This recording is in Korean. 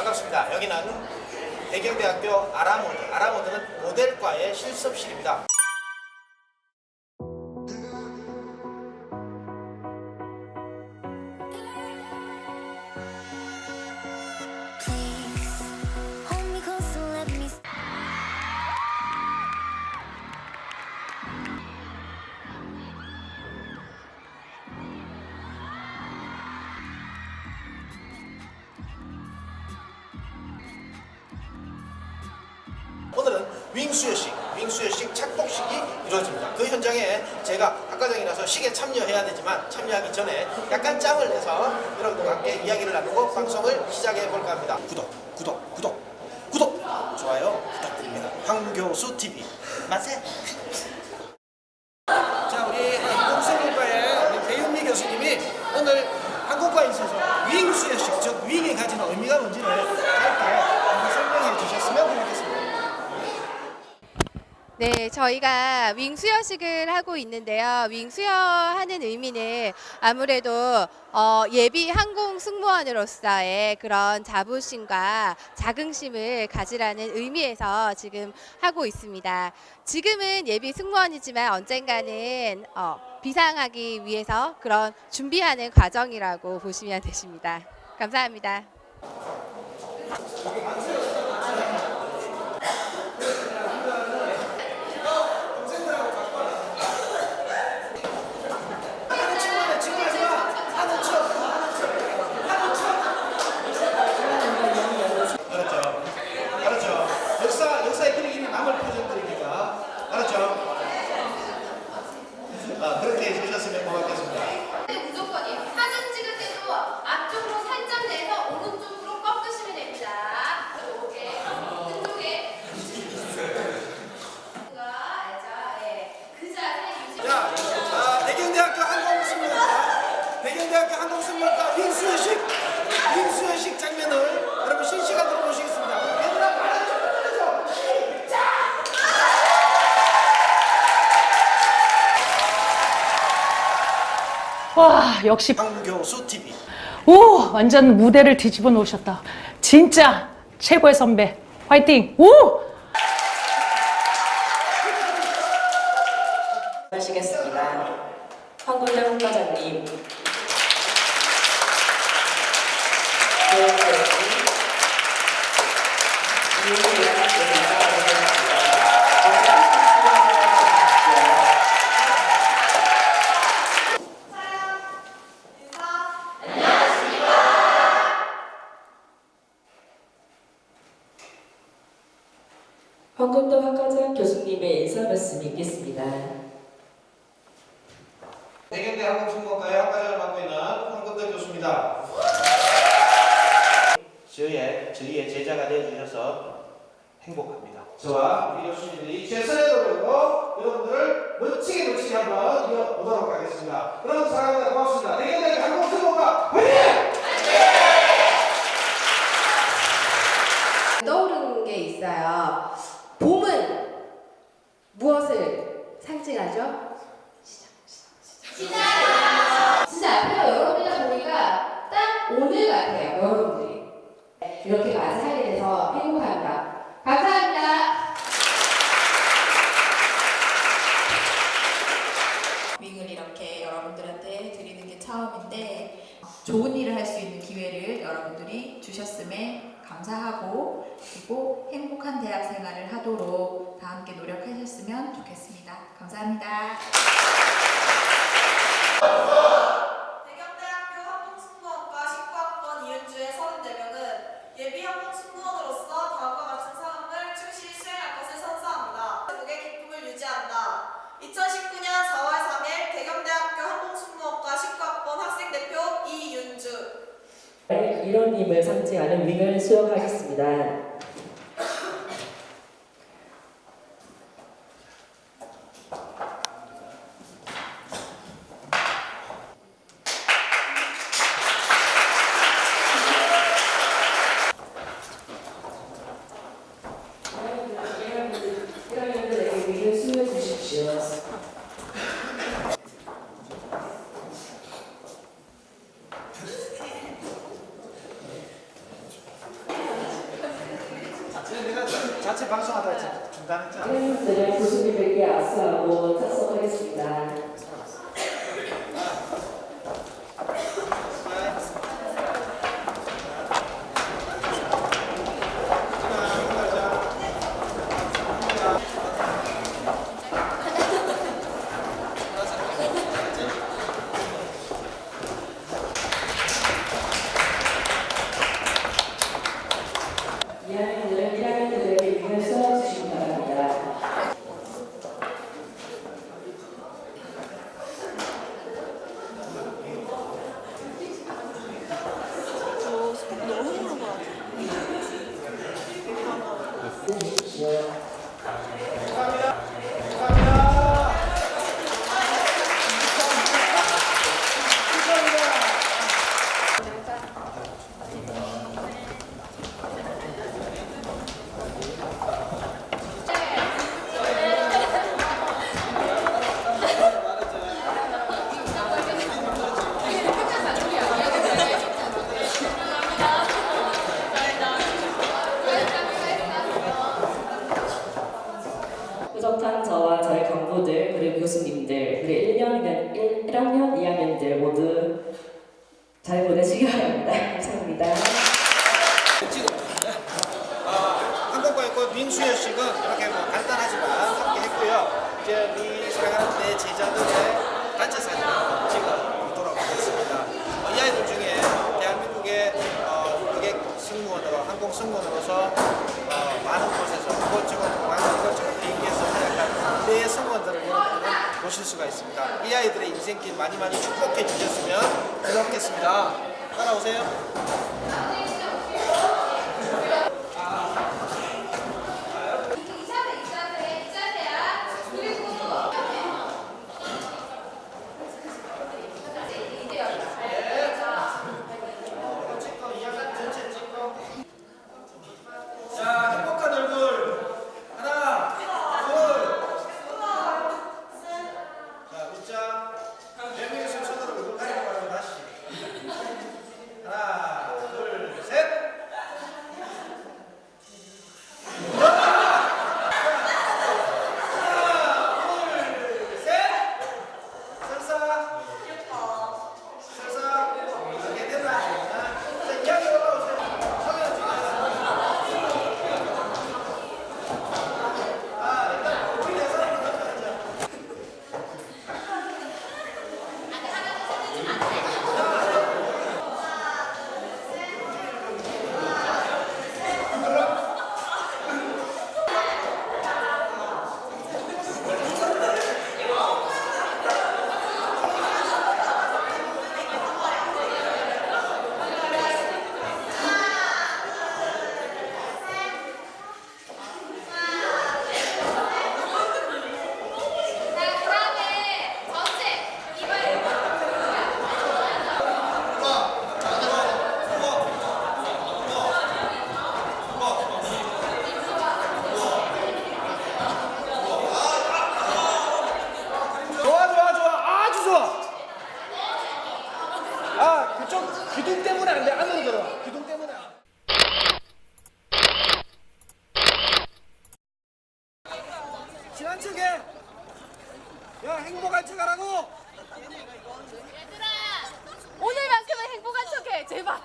반갑습니다. 여기는 대경대학교 아라모드, 아라모드는 모델과의 실습실입니다. 윙수여식, 윙수여식 착복식이 이루어집니다. 그 현장에 제가 학과장이라서 식에 참여해야 되지만 참여하기 전에 약간 짬을 내서 여러분들과 함께 이야기를 나누고 방송을 시작해 볼까 합니다. 구독, 구독, 구독, 구독, 좋아요 부탁드립니다. 황교수 TV! 자, 우리 한국생물과의 우리 배윤미 교수님이 오늘 한국과에 있어서 윙수여식, 즉 윙이 가지는 의미가 뭔지를 짧게 한번 설명해 주셨으면 고맙겠습니다. 네, 저희가 윙수여식을 하고 있는데요. 윙수여 하는 의미는 아무래도 어, 예비 항공 승무원으로서의 그런 자부심과 자긍심을 가지라는 의미에서 지금 하고 있습니다. 지금은 예비 승무원이지만 언젠가는 어, 비상하기 위해서 그런 준비하는 과정이라고 보시면 되십니다. 감사합니다. 친구네 친구하지 마. 하는 척. 하는 척. 알았죠? 알았죠? 역사 남을 표정들이니까 알았죠? 아 그렇게 해주셨으면 고맙겠습니다. 무조건이에요. 사진 찍을 때도 앞쪽으로 살짝 내서 오른쪽으로 꺾으시면 됩니다. 이렇게 왼쪽에 자, 예. 그 자세 유지. 자, 아, 대경대학교 항공승무원과 대경대학교 항공승무원과 윙수여식 윙수여식 장면을 여러분 실시간으로 보시겠습니다. 얘들아 말을 좀 올려줘. 와 역시. 황교수 TV. 오 완전 무대를 뒤집어 놓으셨다. 진짜 최고의 선배. 화이팅! 오! 하시겠습니다. 황군대 국과장님, 교 황군도 학과장 교수님의 인사 말씀 있겠습니다. 대경대 항공승무원과의 학과장을 맡고 있는 황금대 교수입니다. 저의 저희의 제자가 되어 주셔서 행복합니다. 저와 우리 교수님들이 최선의 노력으로 여러분들을 멋지게 멋지게 한번 이어보도록 하겠습니다. 여러분 사랑합니다. 고맙습니다. 대경대 항공승무원과 화이팅! 떠오르는 게 있어요. 봄은 무엇을 상징하죠? 진짜 앞에가 여러분이다 보니까 딱 오늘 같아요. 여러분들이. 이렇게 맞이하게 돼서 행복합니다. 감사합니다. 윙을 이렇게 여러분들한테 드리는 게 처음인데 좋은 일을 할 수 있는 기회를 여러분들이 주셨음에 감사하고 그리고 행복한 대학 생활을 하도록 다 함께 노력하셨으면 좋겠습니다. 감사합니다. 대경대학교 항공승무원과 19학번 이은주의 34명은 예비 항공승무원으로서 다음과 같은 사항을 충실히 수행할 것을 선서합니다. 국의 기쁨을 유지한다. 2019년 4월 3일 대경대학교 항공승무원과 19학번 학생대표 이윤주 일원님을 상징하는 윙을 수여하겠습니다. 일원님들에게 윙을 주십시오. 내가 자체 방송하다가 중단했잖아. 학생들은 교수님에게 악수하고 착석하겠습니다. 이학년들은 1학년들에게 위을 쏘아주시기 바랍니다. 부족한 저와 저희 간부들 그리고 교수님들 그리고 1학년, 1, 1학년 2학년들 모두 잘 보내시기 바랍니다. 감사합니다. 지금 한국과학과 민수여식은 이렇게 뭐 간단하지만 함께 했고요. 이제 우리 사랑하는 내 제자들의 단체 찍어 보도록 하겠습니다. 어, 이 아이들 중에 대한민국의 어, 승무원으로 항공 승무원으로서 어, 많은 곳에서 이것저것 공항 이것저것 비행기에서 활약한 내 승무원들을 여러분들은 보실 수가 있습니다. 이 아이들의 인생길 많이 많이 축복해 주셨으면 고맙겠습니다. 따라오세요. 자, 행복한 얼굴. 하나, 둘. 자, 웃자. 네 명의 손으로 얼굴 가리고 가면 다시. 하나, 둘, 셋. 하나, 둘, 셋. 설사. 설사. 이게 됐나? 자, 이야기 올라오세요. 성현 지금. 좋아 좋아 좋아 아주 좋아 아 그쪽 기둥 때문에 안 돼. 안으로 들어와. 기둥 때문에 안. 돼. 친한 척해 야 행복한 척 하라고. 오늘만큼은 행복한 척해. 제발.